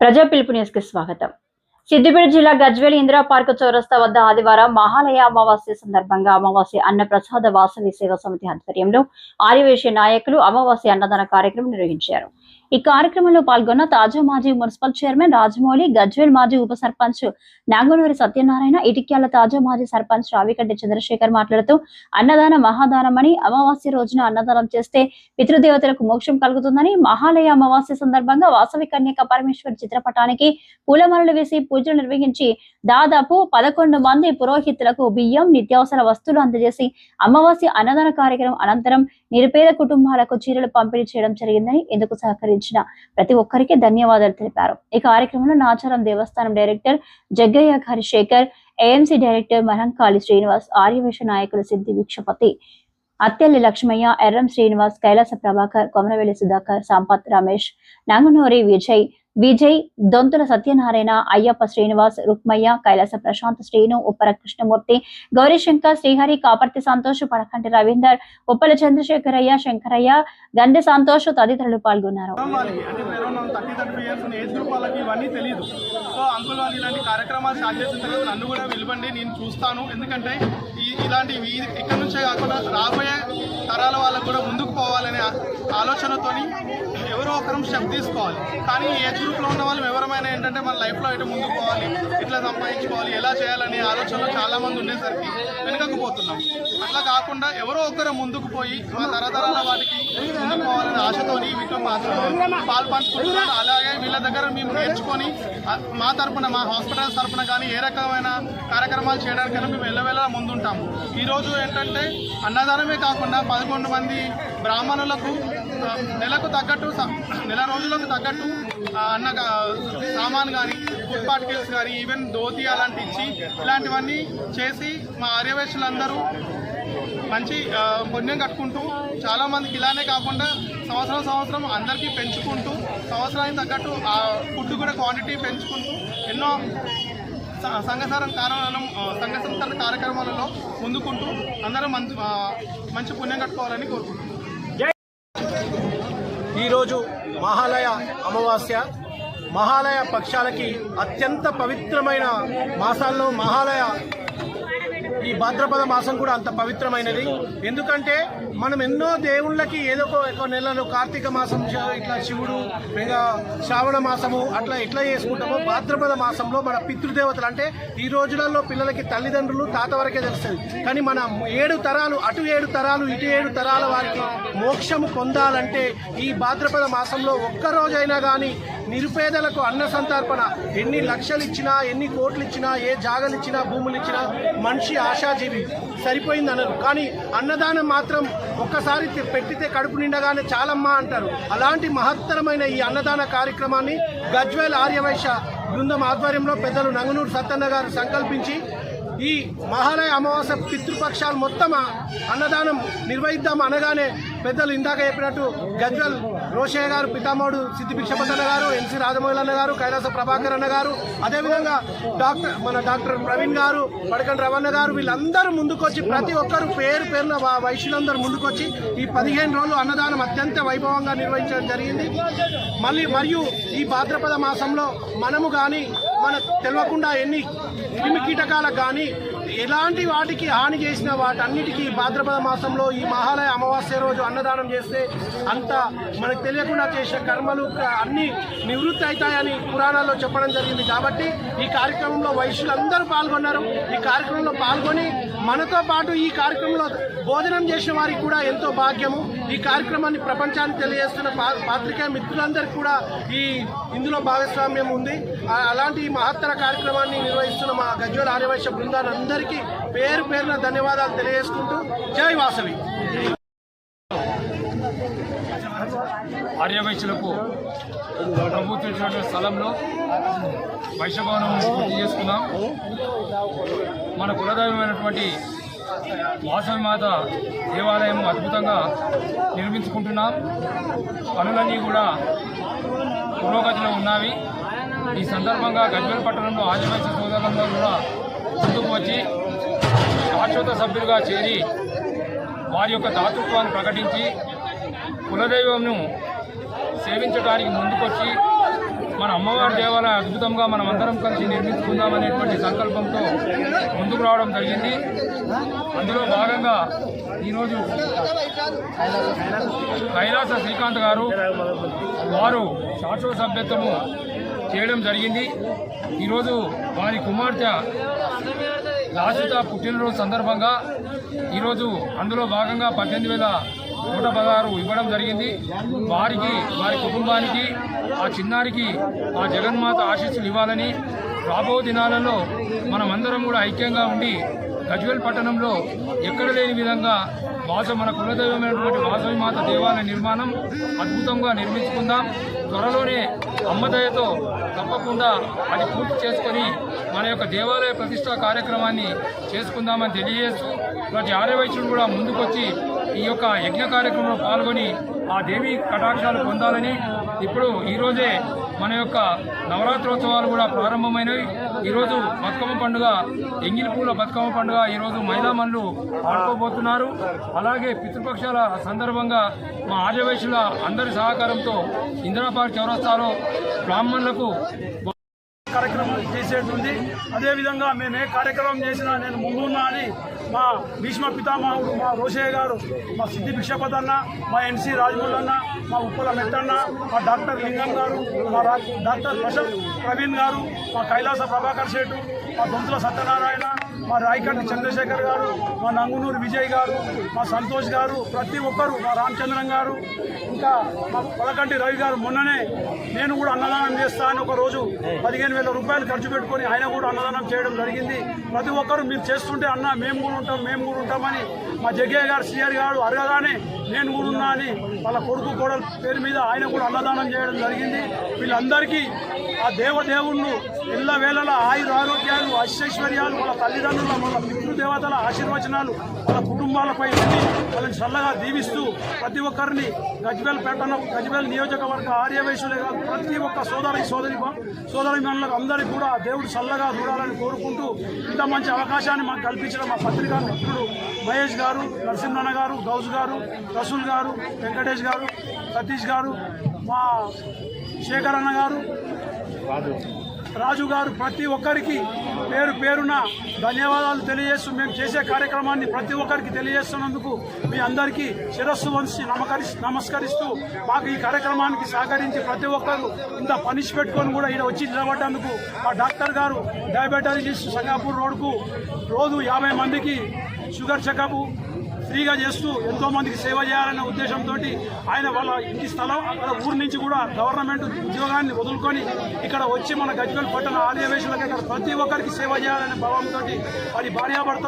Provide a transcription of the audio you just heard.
ప్రజా పిలుపు న్యూస్కి స్వాగతం. సిద్దిపేట జిల్లా గజ్వేల్ ఇందిరా పార్క్ చౌరస్తా వద్ద ఆదివారం మహాలయ అమావాస్య సందర్భంగా అమావాస్య అన్న ప్రసాద వాసవి సేవా సమితి ఆధ్వర్యంలో ఆర్యవేశ్య నాయకులు అమావాస్య అన్నదాన కార్యక్రమం నిర్వహించారు. ఈ కార్యక్రమంలో పాల్గొన్న తాజా మాజీ మున్సిపల్ చైర్మన్ రాజమౌళి గజ్వేల్ మాజీ ఉప సర్పంచ్ నాగనూరి సత్యనారాయణ ఇటిక్యాల తాజా మాజీ సర్పంచ్ రావికంటి చంద్రశేఖర్ మాట్లాడుతూ అన్నదాన మహాదానమని అమావాస్య రోజున అన్నదానం చేస్తే పితృదేవతలకు మోక్షం కలుగుతుందని మహాలయ అమావాస్య సందర్భంగా వాసవి కన్యక పరమేశ్వర్ చిత్రపటానికి పూలమాలలు వేసి పూజలు నిర్వహించి దాదాపు పదకొండు మంది పురోహితులకు బియ్యం నిత్యావసర వస్తువులు అందజేసి అమావాస్య అన్నదాన కార్యక్రమం అనంతరం నిరుపేద కుటుంబాలకు చీరలు పంపిణీ చేయడం జరిగిందని ఇందుకు సహకరించిన ప్రతి ఒక్కరికి ధన్యవాదాలు తెలిపారు. ఈ కార్యక్రమంలో నాచారం దేవస్థానం డైరెక్టర్ జగ్గయ్య గారి శేఖర్ ఏఎంసీ డైరెక్టర్ మహంకాళి శ్రీనివాస్ ఆర్యవేష నాయకులు సిద్ధి విక్షపతి అత్తెల్లి లక్ష్మయ్య ఎర్రం శ్రీనివాస్ కైలాస ప్రభాకర్ కొమరవెల్లి సుధాకర్ సంపత్ రమేష్ నంగనూరి విజయ్ విజయ్ దొంతుల సత్యనారాయణ అయ్యప్ప శ్రీనివాస్ రుక్మయ్య కైలాస ప్రశాంత్ శ్రీను ఉప్పర కృష్ణమూర్తి గౌరీశంకర్ శ్రీహరి కాపర్తి సంతోష్ పడకంటి రవీందర్ ఉప్పల చంద్రశేఖరయ్య శంకరయ్య గండె సంతోష్ తదితరులు పాల్గొన్నారు. సో అంకుల్ వాళ్ళు ఇలాంటి కార్యక్రమాలు స్టార్ట్ చేసిన తర్వాత నన్ను కూడా నేను చూస్తాను. ఎందుకంటే ఈ ఇలాంటివి ఇక్కడ నుంచే కాకుండా రాబోయే తరాల వాళ్ళకు కూడా ముందుకు పోవాలనే ఆలోచనతో ఆలోచనతోని ఎవరో ఒకరం స్టెప్ తీసుకోవాలి. కానీ ఏ ఏజ్ గ్రూప్లో ఉన్న వాళ్ళు ఎవరమైనా ఏంటంటే మన లైఫ్లో ఎటు ముందుకు పోవాలి ఇట్లా సంపాదించుకోవాలి ఎలా చేయాలనే ఆలోచనలో చాలామంది ఉండేసరికి వెనుకకు పోతున్నాం. అట్లా కాకుండా ఎవరో ఒకరు ముందుకు పోయి మా తరతరాల వాటికి ముందుకోవాలనే ఆశతోని వీటిలో మాత్రం పాలు అలాగే వీళ్ళ దగ్గర మేము నేర్చుకొని మా తరపున మా హాస్పిటల్స్ తరపున కానీ ఏ రకమైన కార్యక్రమాలు చేయడానికైనా మేము వెళ్ళవేళ ముందుంటాము. ఈరోజు ఏంటంటే అన్నదానమే కాకుండా పదకొండు మంది బ్రాహ్మణులకు నెలకు తగ్గట్టు నెల రోజులకు తగ్గట్టు అన్న సామాన్ కానీ ఫుడ్ పార్టికల్స్ కానీ ఈవెన్ ధోతి అలాంటి ఇచ్చి ఇలాంటివన్నీ చేసి మా ఆర్యవేశులందరూ మంచి పుణ్యం కట్టుకుంటూ చాలా మందికి ఇలానే కాకుండా సంవత్సరం సంవత్సరం అందరికీ పెంచుకుంటూ సంవత్సరానికి తగ్గట్టు ఆ ఫుడ్ కూడా క్వాంటిటీ పెంచుకుంటూ ఎన్నో సంఘసారం కార్యక్రమం కారణం సంఘ సంస్కరణ కార్యక్రమాలలో ముందుకుంటూ అందరం మంచి మంచి పుణ్యం కట్టుకోవాలని కోరుకుంటున్నాం. ఈరోజు మహాలయ అమావాస్య. మహాలయ పక్షాలకి అత్యంత పవిత్రమైన మాసాల్లో మహాలయ ఈ భాద్రపద మాసం కూడా అంత పవిత్రమైనది. ఎందుకంటే మనం ఎన్నో దేవుళ్ళకి ఏదో ఒక నెలలు నెలలో కార్తీక మాసం ఇట్లా శివుడు ఇంకా శ్రావణ మాసము అట్లా ఎట్లా చేసుకుంటామో భాద్రపద మాసంలో మన పితృదేవతలు. అంటే ఈ రోజులలో పిల్లలకి తల్లిదండ్రులు తాత వరకే తెలుస్తుంది. కానీ మన ఏడు తరాలు అటు ఏడు తరాలు ఇటు ఏడు తరాల వారికి మోక్షము పొందాలంటే ఈ భాద్రపద మాసంలో ఒక్క రోజైనా కానీ నిరుపేదలకు అన్న సంతర్పణ. ఎన్ని లక్షలు ఇచ్చినా ఎన్ని కోట్లు ఇచ్చినా ఏ జాగలు ఇచ్చినా భూములు ఇచ్చినా మనిషి ఆశాజీవి. సరిపోయింది అనరు. కానీ అన్నదానం మాత్రం ఒక్కసారి పెట్టితే కడుపు నిండగానే చాలమ్మా అంటారు. అలాంటి మహత్తరమైన ఈ అన్నదాన కార్యక్రమాన్ని గజ్వేల్ ఆర్యవైశ్య బృందం ఆధ్వర్యంలో పెద్దలు నంగనూరు సత్తన్న గారు సంకల్పించి ఈ మహాలయ అమావాస్య పితృపక్షాలు మొత్తం అన్నదానం నిర్వహిద్దాం అనగానే పెద్దలు ఇందాక చెప్పినట్టు గజ్వల్ రోషయ్య గారు పితామోడు సిద్ధి భిక్షపతన్న గారు ఎన్సీ రాజమౌళి అన్న గారు కైలాస ప్రభాకర్ అన్న గారు అదేవిధంగా డాక్టర్ మన డాక్టర్ ప్రవీణ్ గారు పడకండి రవణ గారు వీళ్ళందరూ ముందుకొచ్చి ప్రతి ఒక్కరు పేరు పేరున వైశ్యులందరూ ముందుకొచ్చి ఈ పదిహేను రోజులు అన్నదానం అత్యంత వైభవంగా నిర్వహించడం జరిగింది. మళ్ళీ మరియు ఈ భాద్రపద మాసంలో మనము కానీ మన తెలియకుండా ఎన్ని క్రిమి కీటకాలకు కానీ ఎలాంటి వాటికి హాని చేసిన వాటన్నిటికీ భాద్రపద మాసంలో ఈ మహాలయ అమావాస్య రోజు అన్నదానం చేస్తే అంత మనకు తెలియకుండా చేసిన కర్మలు అన్నీ నివృత్తి అవుతాయని పురాణాల్లో చెప్పడం జరిగింది. కాబట్టి ఈ కార్యక్రమంలో వైశ్యులందరూ పాల్గొన్నారు. ఈ కార్యక్రమంలో పాల్గొని మనతో పాటు ఈ కార్యక్రమంలో భోజనం చేసిన వారికి కూడా ఎంతో భాగ్యము. ఈ కార్యక్రమాన్ని ప్రపంచానికి తెలియజేస్తున్న పా- పాత్రికేయ మిత్రులందరికీ కూడా ఈ ఇందులో భాగస్వామ్యం ఉంది. అలాంటి ఈ మహత్తర కార్యక్రమాన్ని నిర్వహిస్తున్న మా గజ్వల ఆర్యవైశ్య బృందాన్ని అందరికీ పేరు పేరున ధన్యవాదాలు తెలియజేసుకుంటూ జై వాసవి. ఆర్యవైశ్యులకు ప్రభుత్వం స్థలంలో వైశ్యభవనం పూర్తి చేసుకున్నాం మన కులదైవమైనటువంటి వాసవి మాత దేవాలయం అద్భుతంగా నిర్మించుకుంటున్నాం. పనులన్నీ కూడా పురోగతిలో ఉన్నవి. ఈ సందర్భంగా గజ్వేల్ పట్టణంలో ఆదివాసీ సోదరులందరూ కూడా ముందుకు వచ్చి శాశ్వత సభ్యులుగా చేరి వారి యొక్క దాతృత్వాన్ని ప్రకటించి కులదైవంను సేవించడానికి ముందుకొచ్చి మన అమ్మవారి దేవాలయం అద్భుతంగా మనం అందరం కలిసి నిర్మించుకుందామనేటువంటి సంకల్పంతో ముందుకు రావడం జరిగింది. అందులో భాగంగా ఈరోజు కైలాస శ్రీకాంత్ గారు వారు శాశ్వత సభ్యత్వము చేయడం జరిగింది. ఈరోజు వారి కుమార్తె దాసిత పుట్టినరోజు సందర్భంగా ఈరోజు అందులో భాగంగా పద్దెనిమిది వేల నూట పదహారు ఇవ్వడం జరిగింది. వారికి వారి కుటుంబానికి ఆ చిన్నారికి ఆ జగన్మాత ఆశీస్సులు ఇవ్వాలని రాబో దినాలలో మనమందరం కూడా ఐక్యంగా ఉండి గజ్వేల్ పట్టణంలో ఎక్కడ లేని విధంగా వాస మన కులదైవమైనటువంటి వాసవి మాత దేవాలయ నిర్మాణం అద్భుతంగా నిర్మించుకుందాం. త్వరలోనే అమ్మదయతో తప్పకుండా అది పూర్తి చేసుకొని మన యొక్క దేవాలయ ప్రతిష్టా కార్యక్రమాన్ని చేసుకుందామని తెలియజేస్తూ ప్రతి ఆర్యవైశ్యుడు కూడా ముందుకొచ్చి ఈ యొక్క యజ్ఞ కార్యక్రమంలో పాల్గొని ఆ దేవి కటాక్షాలు పొందాలని ఇప్పుడు ఈరోజే మన యొక్క నవరాత్రోత్సవాలు కూడా ప్రారంభమైనవి. ఈరోజు బతుకమ్మ పండుగ ఎంగిలిపూల బతుకమ్మ పండుగ ఈరోజు మహిళామణులు ఆడుకోబోతున్నారు. అలాగే పితృపక్షాల సందర్భంగా మా ఆర్యవైశ్యుల అందరి సహకారంతో ఇందిరాపార్క్ చౌరస్తాలో బ్రాహ్మణులకు చేసేది ఉంది. అదేవిధంగా మేము ఏ కార్యక్రమం చేసినా నేను ముందున్నా అని మా భీష్మ పితామహుడు మా రోషయ్య గారు మా సిద్ధి బిక్షపత్ అన్న మా ఎన్సీ రాజమౌళి అన్న మా ఉప్పల మెట్టన్న మా డాక్టర్ లింగం గారు మా రా- డాక్టర్ ప్రశాంత్ ప్రవీణ్ గారు మా కైలాస ప్రభాకర్ శెట్టు మా దొంతుల సత్యనారాయణ మా రాయకట్ చంద్రశేఖర్ గారు మా నంగునూరు విజయ్ గారు మా సంతోష్ గారు ప్రతి ఒక్కరు మా రామచంద్రం గారు ఇంకా మా పలకంటి రవి గారు మొన్ననే నేను కూడా అన్నదానం చేస్తా అని ఒక రోజు పదిహేను వేల రూపాయలు ఖర్చు పెట్టుకొని ఆయన కూడా అన్నదానం చేయడం జరిగింది. ప్రతి ఒక్కరు మీరు చేస్తుంటే అన్న మేము కూడా ఉంటాం మేము కూడా ఉంటామని మా జగ్గయ్య గారు శ్రీహరి గారు అడగగానే నేను కూడా ఉన్నా అని వాళ్ళ కొడుకు కోడల పేరు మీద ఆయన కూడా అన్నదానం చేయడం జరిగింది. వీళ్ళందరికీ ఆ దేవదేవుళ్ళు ఇళ్ళ వేళల ఆయుర ఆరోగ్యాలు అశ్చైశ్వర్యాలు వాళ్ళ తల్లిదండ్రులు వాళ్ళ పితృదేవతల ఆశీర్వచనాలు వాళ్ళ కుటుంబాలపై ఉండి వాళ్ళని చల్లగా దీవిస్తూ ప్రతి ఒక్కరిని గజ్వేల్ పట్టణం గజ్వేల్ నియోజకవర్గ ఆర్యవైశ్యులే కాదు ప్రతి ఒక్క సోదరి సోదరి సోదరి మనులకు అందరికీ కూడా దేవుడు చల్లగా చూడాలని కోరుకుంటూ ఇంత మంచి అవకాశాన్ని మాకు కల్పించిన మా పత్రికా మిత్రుడు మహేష్ గారు నరసింహన్న గారు గౌజ్ గారు రసూల్ గారు వెంకటేష్ గారు సతీష్ గారు మా శేఖరన్న గారు రాజు గారు ప్రతి ఒక్కరికి పేరు పేరున ధన్యవాదాలు తెలియజేస్తూ మేము చేసే కార్యక్రమాన్ని ప్రతి ఒక్కరికి తెలియజేస్తున్నందుకు మీ అందరికీ శిరస్సు వంశి నమకరి నమస్కరిస్తూ మాకు ఈ కార్యక్రమానికి సహకరించి ప్రతి ఒక్కరు ఇంత పనిష్ పెట్టుకొని కూడా ఈడ వచ్చి నిలబడ్డందుకు మా డాక్టర్ గారు డయాబెటాలజిస్ట్ సంగాపూర్ రోడ్కు రోజు యాభై మందికి షుగర్ చెకప్ ఫ్రీగా చేస్తూ ఎంతో మందికి సేవ చేయాలనే ఉద్దేశంతో ఆయన వాళ్ళ ఇంటి స్థలం అక్కడ ఊరు నుంచి కూడా గవర్నమెంట్ ఉద్యోగాన్ని వదులుకొని ఇక్కడ వచ్చి మన గజ్వల్ పట్టణ ఆలయ వేసులకి ఇక్కడ ప్రతి ఒక్కరికి సేవ చేయాలనే భావంతో వారి భార్యాభర్త